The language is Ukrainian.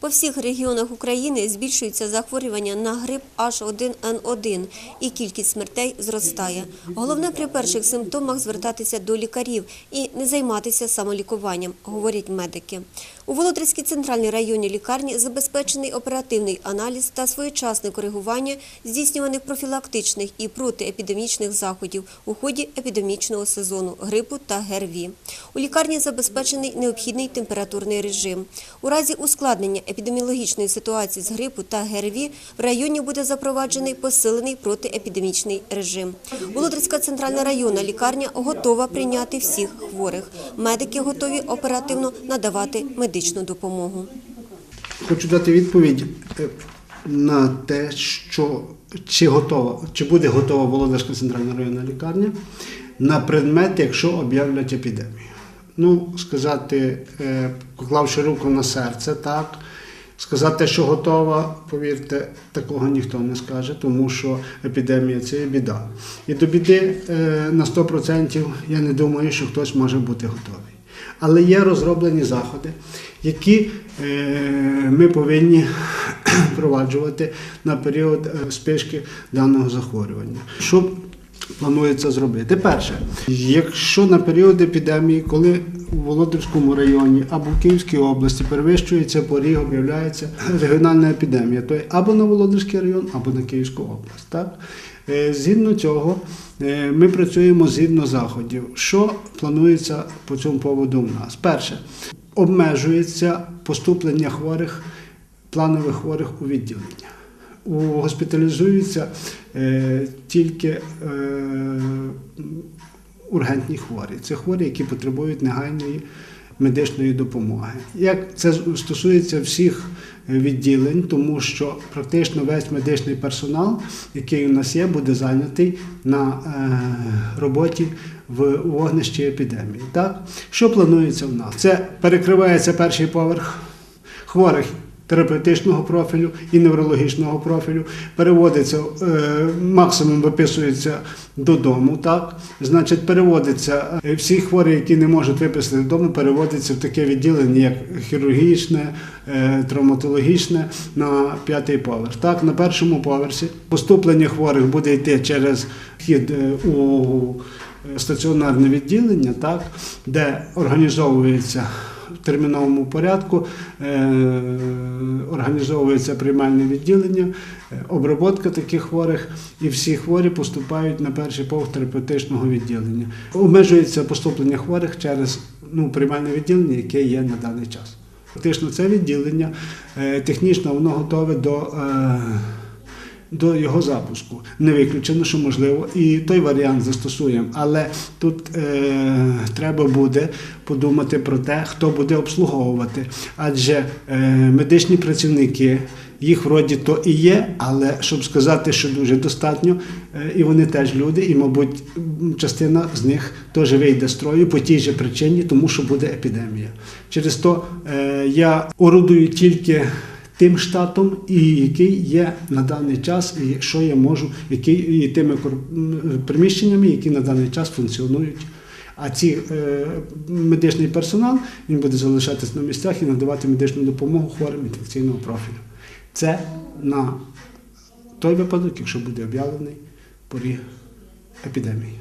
По всіх регіонах України збільшується захворювання на грип H1N1 і кількість смертей зростає. Головне при перших симптомах звертатися до лікарів і не займатися самолікуванням, говорять медики. У Володарській центральній районній лікарні забезпечений оперативний аналіз та своєчасне коригування здійснюваних профілактичних і протиепідемічних заходів у ході епідемічного сезону грипу та ГРВІ. У лікарні забезпечений необхідний температурний режим. У разі ускладнення епідеміологічної ситуації з грипу та ГРВІ в районі буде запроваджений посилений протиепідемічний режим. Володарська центральна районна лікарня готова прийняти всіх хворих. Медики готові оперативно надавати медичну допомогу. Хочу дати відповідь е, на те, що чи готова, чи буде готова Володарська центральна районна лікарня на предмет, якщо об'являть епідемію. Ну, сказати, е, поклавши руку на серце, так. Сказати, що готова, повірте, такого ніхто не скаже, тому що епідемія це є біда. І до біди е, на 100% я не думаю, що хтось може бути готовий. Але є розроблені заходи, які е, ми повинні впроваджувати на період е, спишки даного захворювання. Що планується зробити? Перше, якщо на період епідемії, коли у Володарському районі або в Київській області перевищується поріг, об'являється регіональна епідемія, то або на Володарський район, або на Київську область. Так? Е, Згідно цього, е, ми працюємо згідно заходів. Що планується по цьому поводу в нас? Перше, обмежується поступлення хворих, планових хворих у відділення. Госпіталізуються е, тільки е, ургентні хворі. Це хворі, які потребують негайної медичної допомоги. Як це стосується всіх відділень, тому що практично весь медичний персонал, який у нас є, буде зайнятий на е, роботі в вогнищі епідемії. Так? Що планується в нас? Це перекривається перший поверх хворих терапевтичного профілю і неврологічного профілю, переводиться, е, максимум виписується додому, так? Значить, переводиться е, всі хворі, які не можуть виписати додому, переводяться в таке відділення, як хірургічне, е, травматологічне на п'ятий поверх. Так, на першому поверсі поступлення хворих буде йти через вхід у стаціонарне відділення, так, де організовується в терміновому порядку е, організовується приймальне відділення, е, обробка таких хворих, і всі хворі поступають на перший поверх терапевтичного відділення. Обмежується поступлення хворих через ну, приймальне відділення, яке є на даний час. Фактично, це відділення е, технічно воно готове до. До його запуску. Не виключено, що можливо і той варіант застосуємо. Але тут е, треба буде подумати про те, хто буде обслуговувати. Адже е, медичні працівники, їх вроді то і є, але щоб сказати, що дуже достатньо, е, і вони теж люди, і, мабуть, частина з них теж вийде з строю по тій же причині, тому що буде епідемія. Через то е, я орудую тільки тим штатом, і який є на даний час, і що я можу, які і тими приміщеннями, які на даний час функціонують. А ці е, медичний персонал він буде залишатись на місцях і надавати медичну допомогу хворим інфекційного профілю. Це на той випадок, якщо буде об'явлений поріг епідемії.